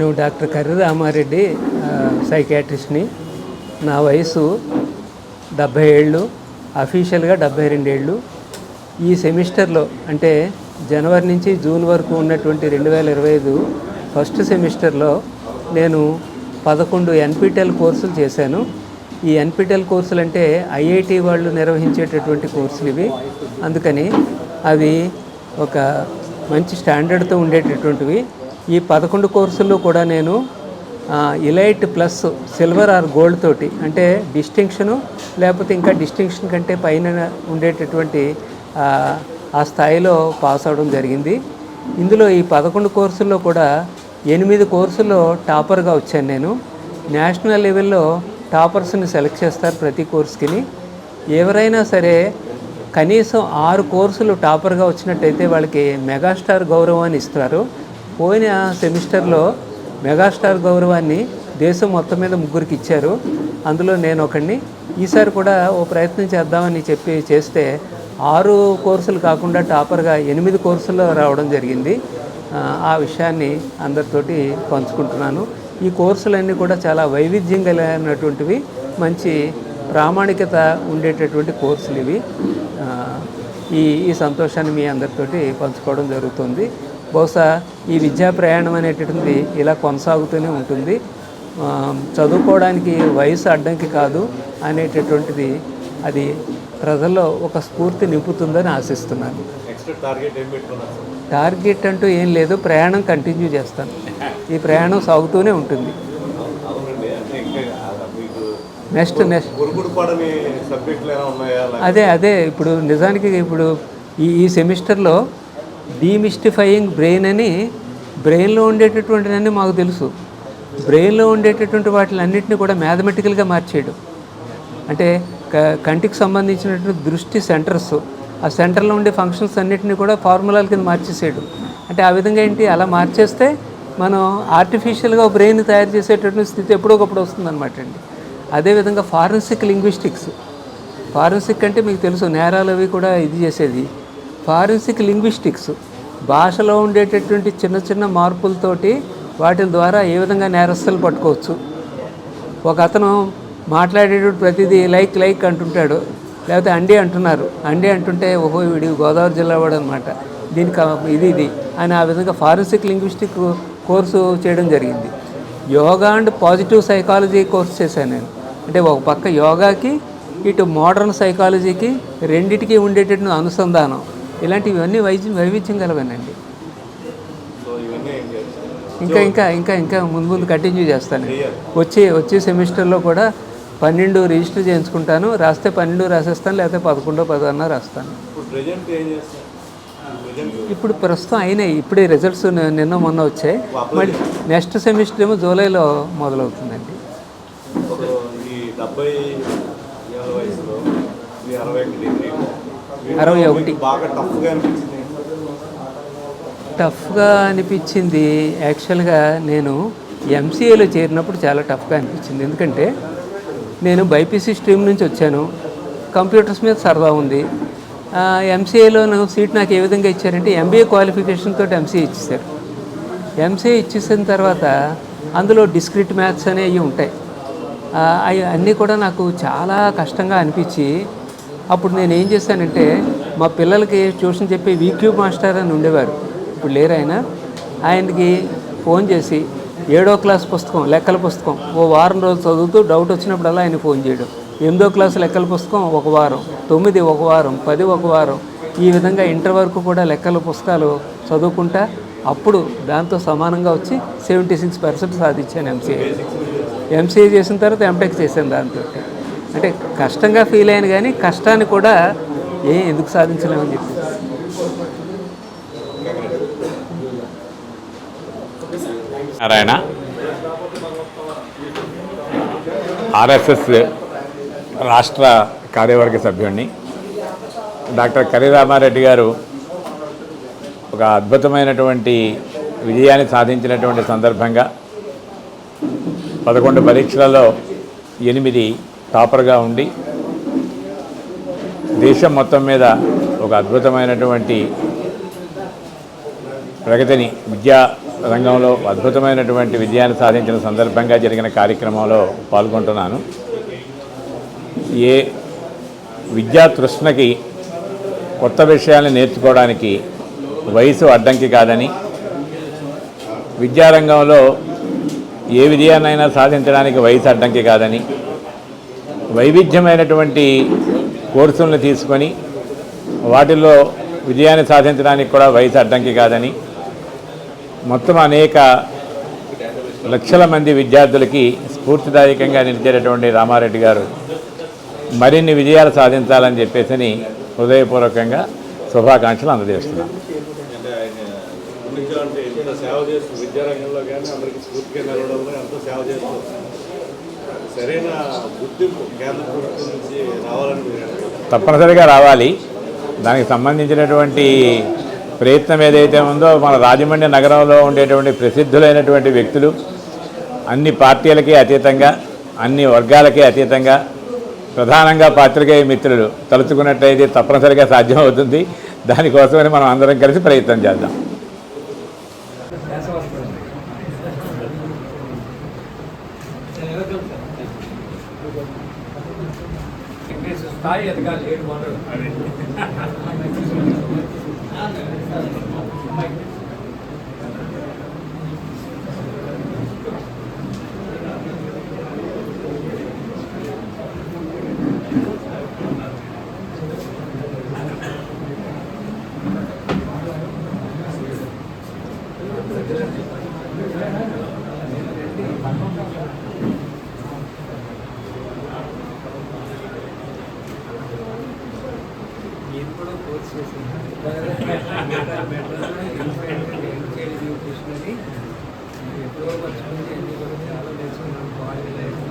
నేను డాక్టర్ కర్రి రామారెడ్డి సైకాట్రిస్ట్ని నా వయసు డెబ్భై ఏళ్ళు అఫీషియల్గా డెబ్భై రెండేళ్ళు ఈ సెమిస్టర్లో అంటే జనవరి నుంచి జూన్ వరకు ఉన్నటువంటి రెండు వేల ఇరవై ఐదు ఫస్ట్ సెమిస్టర్లో నేను పదకొండు ఎన్పిటెల్ కోర్సులు చేశాను. ఈ ఎన్పిటెల్ కోర్సులు అంటే ఐఐటి వాళ్ళు నిర్వహించేటటువంటి కోర్సులు ఇవి. అందుకని అవి ఒక మంచి స్టాండర్డ్తో ఉండేటటువంటివి. ఈ పదకొండు కోర్సుల్లో కూడా నేను elite plus silver or gold తోటి అంటే డిస్టింక్షను లేకపోతే ఇంకా డిస్టింక్షన్ కంటే పైన ఉండేటటువంటి ఆ, స్థాయిలో పాస్ అవడం జరిగింది. ఇందులో ఈ పదకొండు కోర్సుల్లో కూడా ఎనిమిది కోర్సుల్లో టాపర్గా వచ్చాను నేను. నేషనల్ లెవెల్లో టాపర్స్ని సెలెక్ట్ చేస్తారు ప్రతి కోర్స్కిని. ఎవరైనా సరే కనీసం ఆరు కోర్సులు టాపర్గా వచ్చినట్టయితే వాళ్ళకి మెగాస్టార్ గౌరవాన్ని ఇస్తారు. పోయిన సెమిస్టర్లో మెగాస్టార్ గౌరవాన్ని దేశం మొత్తం మీద ముగ్గురికి ఇచ్చారు. అందులో నేను ఒకడిని ఈసారి కూడా ఓ ప్రయత్నం చేద్దామని చెప్పి చేస్తే ఆరు కోర్సులు కాకుండా టాపర్గా ఎనిమిది కోర్సుల్లో రావడం జరిగింది. ఆ, విషయాన్ని అందరితోటి పంచుకుంటున్నాను. ఈ కోర్సులన్నీ కూడా చాలా వైవిధ్యం కలిగినటువంటివి మంచి ప్రామాణికత ఉండేటటువంటి కోర్సులు ఇవి. ఈ ఈ సంతోషాన్ని మీ అందరితోటి పంచుకోవడం జరుగుతుంది. బహుశా ఈ విద్యా ప్రయాణం అనేటటువంటిది ఇలా కొనసాగుతూనే ఉంటుంది. చదువుకోవడానికి వయసు అడ్డంకి కాదు అనేటటువంటిది అది ప్రజల్లో ఒక స్ఫూర్తి నింపుతుందని ఆశిస్తున్నాను. టార్గెట్ అంటూ ఏం లేదు ప్రయాణం కంటిన్యూ చేస్తాను. ఈ ప్రయాణం సాగుతూనే ఉంటుంది. Next next. అదే అదే ఇప్పుడు నిజానికి ఇప్పుడు ఈ ఈ సెమిస్టర్లో డీమిస్టిఫైయింగ్ బ్రెయిన్ అని బ్రెయిన్లో ఉండేటటువంటివన్నీ మాకు తెలుసు. బ్రెయిన్లో ఉండేటటువంటి వాటిలన్నింటినీ కూడా మ్యాథమెటికల్గా మార్చేయడం. అంటే క- కంటికి సంబంధించినటువంటి దృష్టి సెంటర్స్ ఆ సెంటర్లో ఉండే ఫంక్షన్స్ అన్నింటినీ కూడా ఫార్ములాల కింద మార్చేసేయడం. అంటే ఆ విధంగా ఏంటి? అలా మార్చేస్తే మనం ఆర్టిఫిషియల్గా బ్రెయిన్ తయారు చేసేటటువంటి స్థితి ఎప్పుడో ఒకప్పుడు వస్తుందన్నమాట అండి. అదేవిధంగా ఫారెన్సిక్ లింగ్విస్టిక్స్ ఫారెన్సిక్ అంటే మీకు తెలుసు నేరాలు అవి కూడా ఇది చేసేది. ఫారెన్సిక్ లింగ్విస్టిక్స్ భాషలో ఉండేటటువంటి చిన్న చిన్న మార్పులతోటి వాటి ద్వారా ఏ విధంగా నేరస్తులు పట్టుకోవచ్చు. ఒక అతను మాట్లాడేటప్పుడు ప్రతిదీ లైక్ లైక్ అంటుంటాడు. లేకపోతే అండి అంటున్నారు. అండి అంటుంటే ఓహో వీడి గోదావరి జిల్లా వాడు అనమాట దీనికి ఇది ఇది అని ఆ విధంగా ఫారెన్సిక్ లింగ్విస్టిక్ కోర్సు చేయడం జరిగింది. Yoga and positive psychology course చేశాను నేను. అంటే ఒక పక్క యోగాకి ఇటు మోడర్న్ సైకాలజీకి రెండిటికి ఉండేటటువంటి అనుసంధానం. ఇలాంటివన్నీ వైద్యం వైవిధ్యం కలవనండి ఇంకా ఇంకా ఇంకా ఇంకా ముందు ముందు కంటిన్యూ చేస్తాను. వచ్చే వచ్చే సెమిస్టర్లో కూడా పన్నెండు రిజిస్టర్ చేయించుకుంటాను. రాస్తే పన్నెండు రాసేస్తాను లేకపోతే పదకొండో పదహారున రాస్తాను. ఇప్పుడు ప్రస్తుతం అయినాయి. ఇప్పుడే రిజల్ట్స్ నిన్న మొన్న వచ్చాయి. మళ్ళీ నెక్స్ట్ సెమిస్టర్ ఏమో జూలైలో మొదలవుతుందండి. డెబ్బై వయసులో అరవై అరవై ఒకటి. టఫ్గా అనిపించింది. యాక్చువల్గా నేను ఎంసీఏలో చేరినప్పుడు చాలా టఫ్గా అనిపించింది. ఎందుకంటే నేను బైపీసీ స్ట్రీమ్ నుంచి వచ్చాను. కంప్యూటర్స్ మీద సరదా ఉంది. ఎంసీఏలో సీట్ నాకు ఏ విధంగా ఇచ్చారంటే ఎంబీఏ క్వాలిఫికేషన్ తోటి ఎంసీఏ ఇచ్చేసారు ఎంసీఏ ఇచ్చేసిన తర్వాత అందులో డిస్క్రిట్ మ్యాథ్స్ అనేవి ఉంటాయి. అవి అన్నీ కూడా నాకు చాలా కష్టంగా అనిపించి అప్పుడు నేను ఏం చేశానంటే మా పిల్లలకి ట్యూషన్ చెప్పే వీక్యూ మాస్టర్ అని ఉండేవారు. ఇప్పుడు లేరు ఆయన. ఆయనకి ఫోన్ చేసి ఏడో క్లాస్ పుస్తకం లెక్కల పుస్తకం ఓ వారం రోజులు చదువుతూ డౌట్ వచ్చినప్పుడల్లా ఆయన ఫోన్ చేయడం. ఎనిమిదో క్లాస్ లెక్కల పుస్తకం ఒక వారం తొమ్మిది ఒక వారం పది ఒక వారం. ఈ విధంగా ఇంటర్ వరకు కూడా లెక్కల పుస్తకాలు చదువుకుంటా అప్పుడు దాంతో సమానంగా వచ్చి సెవెంటీ సిక్స్ పర్సెంట్ సాధించాను ఎంసీఏ. ఎంసీఏ చేసిన తర్వాత ఎంటెక్ చేశాను దాంతో. అంటే కష్టంగా ఫీల్ అయ్యాను కానీ కష్టాన్ని కూడా ఏ ఎందుకు సాధించలేమని చెప్పి. నారాయణ. ఆర్ఎస్ఎస్ రాష్ట్ర కార్యవర్గ సభ్యుడిని డాక్టర్ కరిరామారెడ్డి గారు ఒక అద్భుతమైనటువంటి విజయాన్ని సాధించినటువంటి సందర్భంగా పదకొండు పరీక్షలలో ఎనిమిది టాపర్గా ఉండి దేశం మొత్తం మీద ఒక అద్భుతమైనటువంటి ప్రగతిని విద్యా రంగంలో అద్భుతమైనటువంటి విజయాన్ని సాధించిన సందర్భంగా జరిగిన కార్యక్రమంలో పాల్గొంటున్నాను. ఏ విద్యా తృష్ణకి కొత్త విషయాలను నేర్చుకోవడానికి వయసు అడ్డంకి కాదని విద్యారంగంలో ఏ విజయాన్నైనా సాధించడానికి వయసు అడ్డంకి కాదని వైవిధ్యమైనటువంటి కోర్సులను తీసుకొని వాటిల్లో విజయాన్ని సాధించడానికి కూడా వయసు అడ్డంకి కాదని మొత్తం అనేక లక్షల మంది విద్యార్థులకి స్ఫూర్తిదాయకంగా నిలిచేటటువంటి రామారెడ్డి గారు మరిన్ని విజయాలు సాధించాలని చెప్పేసి హృదయపూర్వకంగా శుభాకాంక్షలు అందజేస్తున్నాను సేవ చేస్తూ విద్యారంగంలో కానీ అందరికీ స్ఫూర్తిగా నిలవడంలో ఎంతో సేవ చేస్తూ తప్పనిసరిగా రావాలి. దానికి సంబంధించినటువంటి ప్రయత్నం ఏదైతే ఉందో మన రాజమండ్రి నగరంలో ఉండేటువంటి ప్రసిద్ధులైనటువంటి వ్యక్తులు అన్ని పార్టీలకి అతీతంగా అన్ని వర్గాలకి అతీతంగా ప్రధానంగా పాత్రికేయ మిత్రులు తలుచుకున్నట్టయితే తప్పనిసరిగా సాధ్యమవుతుంది. దానికోసమని మనం అందరం కలిసి ప్రయత్నం చేద్దాం. స్థాయి ఎదగాలి ఏడు మాటలు ఎప్పుడో మర్చిపోయింది అన్ని కూడా చాలా నేర్చుకున్నాను కాలేజ్ లైఫ్లో